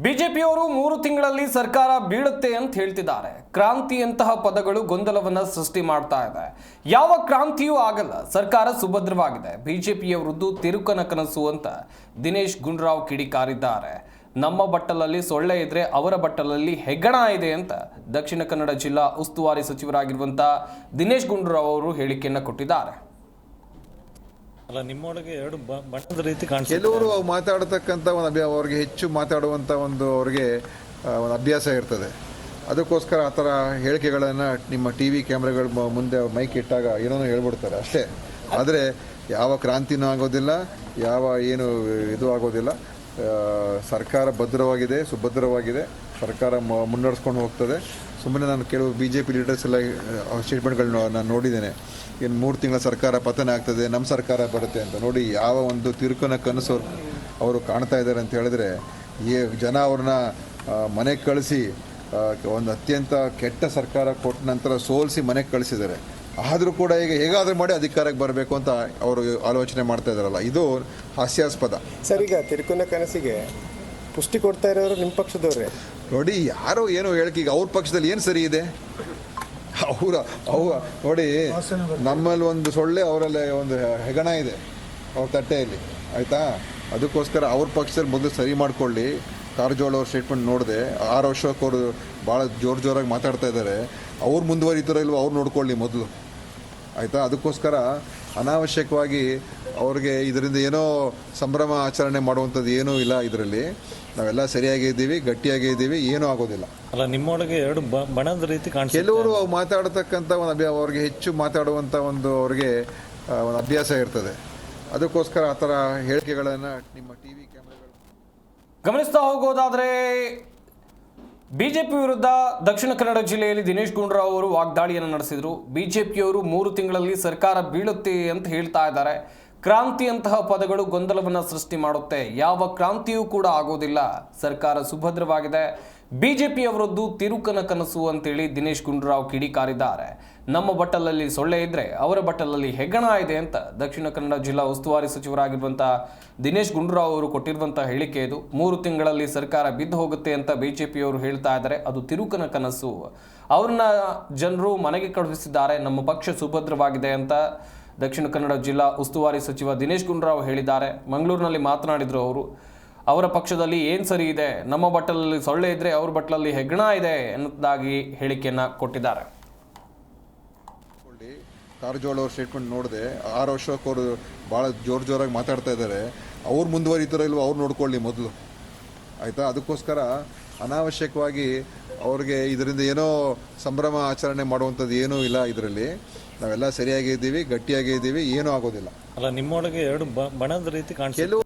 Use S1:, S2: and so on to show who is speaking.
S1: ಬಿಜೆಪಿಯವರು ಮೂರು ತಿಂಗಳಲ್ಲಿ ಸರ್ಕಾರ ಬೀಳುತ್ತೆ ಅಂತ ಹೇಳ್ತಿದ್ದಾರೆ. ಕ್ರಾಂತಿಯಂತಹ ಪದಗಳು ಗೊಂದಲವನ್ನ ಸೃಷ್ಟಿ ಮಾಡ್ತಾ ಇದೆ. ಯಾವ ಕ್ರಾಂತಿಯೂ ಆಗಲ್ಲ. ಸರ್ಕಾರ ಸುಭದ್ರವಾಗಿದೆ. ಬಿಜೆಪಿಯವರದ್ದು ತಿರುಕನ ಕನಸು ಅಂತ ದಿನೇಶ್ ಗುಂಡ್ರಾವ್ ಕಿಡಿಕಾರಿದ್ದಾರೆ. ನಮ್ಮ ಬಟ್ಟಲಲ್ಲಿ ಸೊಳ್ಳೆ ಇದ್ರೆ ಅವರ ಬಟ್ಟಲಲ್ಲಿ ಹೆಗ್ಗಣ ಇದೆ ಅಂತ ದಕ್ಷಿಣ ಕನ್ನಡ ಜಿಲ್ಲಾ ಉಸ್ತುವಾರಿ ಸಚಿವರಾಗಿರುವಂತ ದಿನೇಶ್ ಗುಂಡೂರಾವ್ ಅವರು ಹೇಳಿಕೆಯನ್ನು ಕೊಟ್ಟಿದ್ದಾರೆ.
S2: ಅಲ್ಲ, ನಿಮ್ಮೊಳಗೆ ಎರಡು ಬಣ್ಣದ ರೀತಿ
S3: ಕೆಲವರು ಮಾತಾಡತಕ್ಕಂಥ ಒಂದು ಅಭ್ಯಾಸ, ಅವ್ರಿಗೆ ಹೆಚ್ಚು ಮಾತಾಡುವಂಥ ಒಂದು ಅವ್ರಿಗೆ ಒಂದು ಅಭ್ಯಾಸ ಇರ್ತದೆ. ಅದಕ್ಕೋಸ್ಕರ ಆ ಥರ ಹೇಳಿಕೆಗಳನ್ನು ನಿಮ್ಮ ಟಿ ವಿ ಕ್ಯಾಮ್ರಾಗಳ ಮುಂದೆ ಮೈಕ್ ಇಟ್ಟಾಗ ಏನೋ ಹೇಳ್ಬಿಡ್ತಾರೆ ಅಷ್ಟೇ. ಆದರೆ ಯಾವ ಕ್ರಾಂತಿನೂ ಆಗೋದಿಲ್ಲ, ಯಾವ ಏನು ಇದು ಆಗೋದಿಲ್ಲ. ಸರ್ಕಾರ ಭದ್ರವಾಗಿದೆ, ಸುಭದ್ರವಾಗಿದೆ. ಸರ್ಕಾರ ಮುನ್ನಡೆಸ್ಕೊಂಡು ಹೋಗ್ತದೆ. ಸುಮ್ಮನೆ ನಾನು ಕೆಲವು ಬಿ ಜೆ ಪಿ ಲೀಡರ್ಸ್ ಎಲ್ಲ ಸ್ಟೇಟ್ಮೆಂಟ್ಗಳನ್ನ ನಾನು ನೋಡಿದ್ದೇನೆ. ಇನ್ನು ಮೂರು ತಿಂಗಳ ಸರ್ಕಾರ ಪತನ ಆಗ್ತದೆ ನಮ್ಮ ಸರ್ಕಾರ ಬರುತ್ತೆ ಅಂತ ನೋಡಿ ಯಾವ ಒಂದು ತಿರುಕನ ಕನಸು ಅವರು ಕಾಣ್ತಾ ಇದ್ದಾರೆ ಅಂತ ಹೇಳಿದ್ರೆ ಈ ಜನ ಅವ್ರನ್ನ ಮನೆಗೆ ಕಳಿಸಿ ಒಂದು ಅತ್ಯಂತ ಕೆಟ್ಟ ಸರ್ಕಾರ ಕೊಟ್ಟ ನಂತರ ಸೋಲಿಸಿ ಮನೆಗೆ ಕಳಿಸಿದ್ದಾರೆ. ಆದರೂ ಕೂಡ ಈಗ ಹೇಗಾದರೂ ಮಾಡಿ ಅಧಿಕಾರಕ್ಕೆ ಬರಬೇಕು ಅಂತ ಅವರು ಆಲೋಚನೆ ಮಾಡ್ತಾ ಇದ್ದಾರಲ್ಲ, ಇದು ಹಾಸ್ಯಾಸ್ಪದ.
S4: ಸರ್, ಈಗ ತಿರುಕುನ ಕನಸಿಗೆ ಪುಷ್ಟಿ ಕೊಡ್ತಾ ಇರೋರು ನಿಮ್ಮ ಪಕ್ಷದವ್ರೆ.
S3: ನೋಡಿ ಯಾರೋ ಏನೋ ಹೇಳಕ್ಕೆ ಈಗ ಅವ್ರ ಪಕ್ಷದಲ್ಲಿ ಏನು ಸರಿ ಇದೆ? ಅವರ ಅವ ನೋಡಿ ನಮ್ಮಲ್ಲಿ ಒಂದು ಸೊಳ್ಳೆ ಅವರಲ್ಲಿ ಒಂದು ಹೆಗಣ ಇದೆ ಅವ್ರ ತಟ್ಟೆಯಲ್ಲಿ ಆಯಿತಾ? ಅದಕ್ಕೋಸ್ಕರ ಅವ್ರ ಪಕ್ಷದಲ್ಲಿ ಮೊದಲು ಸರಿ ಮಾಡ್ಕೊಳ್ಳಿ. ಕಾರಜೋಳ ಅವ್ರ ಸ್ಟೇಟ್ಮೆಂಟ್ ನೋಡಿದೆ. ಆರು ವರ್ಷಕ್ಕೆ ಅವರು ಭಾಳ ಜೋರು ಜೋರಾಗಿ ಮಾತಾಡ್ತಾ ಇದ್ದಾರೆ. ಅವ್ರು ಮುಂದುವರಿತಾರೋ ಇಲ್ವೋ ಅವ್ರು ನೋಡ್ಕೊಳ್ಳಿ ಮೊದಲು. ಆಯಿತಾ? ಅದಕ್ಕೋಸ್ಕರ ಅನಾವಶ್ಯಕವಾಗಿ ಅವ್ರಿಗೆ ಇದರಿಂದ ಏನೋ ಸಂಭ್ರಮ ಆಚರಣೆ ಮಾಡುವಂಥದ್ದು ಏನೂ ಇಲ್ಲ ಇದರಲ್ಲಿ. ನಾವೆಲ್ಲ ಸರಿಯಾಗಿ ಇದ್ದೀವಿ ಗಟ್ಟಿಯಾಗಿ ಇದ್ದೀವಿ ಏನೂ ಆಗೋದಿಲ್ಲ.
S2: ಅಲ್ಲ ನಿಮ್ಮೊಳಗೆ ಎರಡು ಬಣದ ರೀತಿ ಕಾಣಿಸುತ್ತೆ.
S3: ಕೆಲವರು ಮಾತಾಡತಕ್ಕಂಥ ಒಂದು ಅಭ್ಯಾಸ ಅವ್ರಿಗೆ ಹೆಚ್ಚು ಮಾತಾಡುವಂಥ ಒಂದು ಅವ್ರಿಗೆ ಒಂದು ಅಭ್ಯಾಸ ಇರ್ತದೆ. ಅದಕ್ಕೋಸ್ಕರ ಆ ಥರ ಹೇಳಿಕೆಗಳನ್ನು ನಿಮ್ಮ ಟಿ ವಿ ಕ್ಯಾಮ್ರಾಗಳು
S1: ಗಮನಿಸ್ತಾ ಹೋಗೋದಾದ್ರೆ ಬಿಜೆಪಿ ವಿರುದ್ಧ ದಕ್ಷಿಣ ಕನ್ನಡ ಜಿಲ್ಲೆಯಲ್ಲಿ ದಿನೇಶ್ ಗುಂಡೂರಾವ್ ಅವರು ವಾಗ್ದಾಳಿಯನ್ನು ನಡೆಸಿದರು. ಬಿಜೆಪಿಯವರು ಮೂರು ತಿಂಗಳಲ್ಲಿ ಸರ್ಕಾರ ಬೀಳುತ್ತೆ ಅಂತ ಹೇಳ್ತಾ ಇದ್ದಾರೆ. ಕ್ರಾಂತಿಯಂತಹ ಪದಗಳು ಗೊಂದಲವನ್ನು ಸೃಷ್ಟಿ ಮಾಡುತ್ತೆ. ಯಾವ ಕ್ರಾಂತಿಯೂ ಕೂಡ ಆಗೋದಿಲ್ಲ. ಸರ್ಕಾರ ಸುಭದ್ರವಾಗಿದೆ. ಬಿಜೆಪಿಯವರದ್ದು ತಿರುಕನ ಕನಸು ಅಂತೇಳಿ ದಿನೇಶ್ ಗುಂಡೂರಾವ್ ಕಿಡಿಕಾರಿದ್ದಾರೆ. ನಮ್ಮ ಬಟ್ಟಲಲ್ಲಿ ಸೊಳ್ಳೆ ಇದ್ರೆ ಅವರ ಬಟ್ಟಲಲ್ಲಿ ಹೆಗ್ಗಣ ಇದೆ ಅಂತ ದಕ್ಷಿಣ ಕನ್ನಡ ಜಿಲ್ಲಾ ಉಸ್ತುವಾರಿ ಸಚಿವರಾಗಿರುವಂಥ ದಿನೇಶ್ ಗುಂಡೂರಾವ್ ಅವರು ಕೊಟ್ಟಿರುವಂಥ ಹೇಳಿಕೆ ಇದು. ಮೂರು ತಿಂಗಳಲ್ಲಿ ಸರ್ಕಾರ ಬಿದ್ದು ಹೋಗುತ್ತೆ ಅಂತ ಬಿಜೆಪಿಯವರು ಹೇಳ್ತಾ ಇದ್ದಾರೆ. ಅದು ತಿರುಕನ ಕನಸು. ಅವ್ರನ್ನ ಜನರು ಮನೆಗೆ ಕಳುಹಿಸಿದ್ದಾರೆ. ನಮ್ಮ ಪಕ್ಷ ಸುಭದ್ರವಾಗಿದೆ ಅಂತ ದಕ್ಷಿಣ ಕನ್ನಡ ಜಿಲ್ಲಾ ಉಸ್ತುವಾರಿ ಸಚಿವ ದಿನೇಶ್ ಗುಂಡೂರಾವ್ ಹೇಳಿದ್ದಾರೆ. ಮಂಗಳೂರಿನಲ್ಲಿ ಮಾತನಾಡಿದರು ಅವರು. ಅವರ ಪಕ್ಷದಲ್ಲಿ ಏನು ಸರಿ ಇದೆ? ನಮ್ಮ ಬಟ್ಟಲಲ್ಲಿ ಸೊಳ್ಳೆ ಇದ್ರೆ ಅವ್ರ ಬಟ್ಟಲಲ್ಲಿ ಹೆಗ್ಗಣ ಇದೆ ಎನ್ನುವುದಾಗಿ ಹೇಳಿಕೆಯನ್ನು ಕೊಟ್ಟಿದ್ದಾರೆ.
S3: ಕಾರಜೋಳ ಅವ್ರ ಸ್ಟೇಟ್ಮೆಂಟ್ ನೋಡಿದೆ ಆರು ವರ್ಷಕ್ಕೆ ಅವರು ಭಾಳ ಜೋರು ಜೋರಾಗಿ ಮಾತಾಡ್ತಾ ಇದ್ದಾರೆ. ಅವ್ರು ಮುಂದುವರಿತಾರೋ ಇಲ್ವೋ ಅವ್ರು ನೋಡ್ಕೊಳ್ಳಿ ಮೊದಲು. ಆಯಿತಾ? ಅದಕ್ಕೋಸ್ಕರ ಅನಾವಶ್ಯಕವಾಗಿ ಅವ್ರಿಗೆ ಇದರಿಂದ ಏನೋ ಸಂಭ್ರಮ ಆಚರಣೆ ಮಾಡುವಂಥದ್ದು ಏನೂ ಇಲ್ಲ ಇದರಲ್ಲಿ. ನಾವೆಲ್ಲ ಸರಿಯಾಗಿ ಇದ್ದೀವಿ ಗಟ್ಟಿಯಾಗಿ ಇದ್ದೀವಿ ಏನೂ ಆಗೋದಿಲ್ಲ.
S2: ಅಲ್ಲ ನಿಮ್ಮೊಳಗೆ ಎರಡು ಬಣದ ರೀತಿ ಕಾಣಿಸ್ತಾ
S3: ಕೆಲವು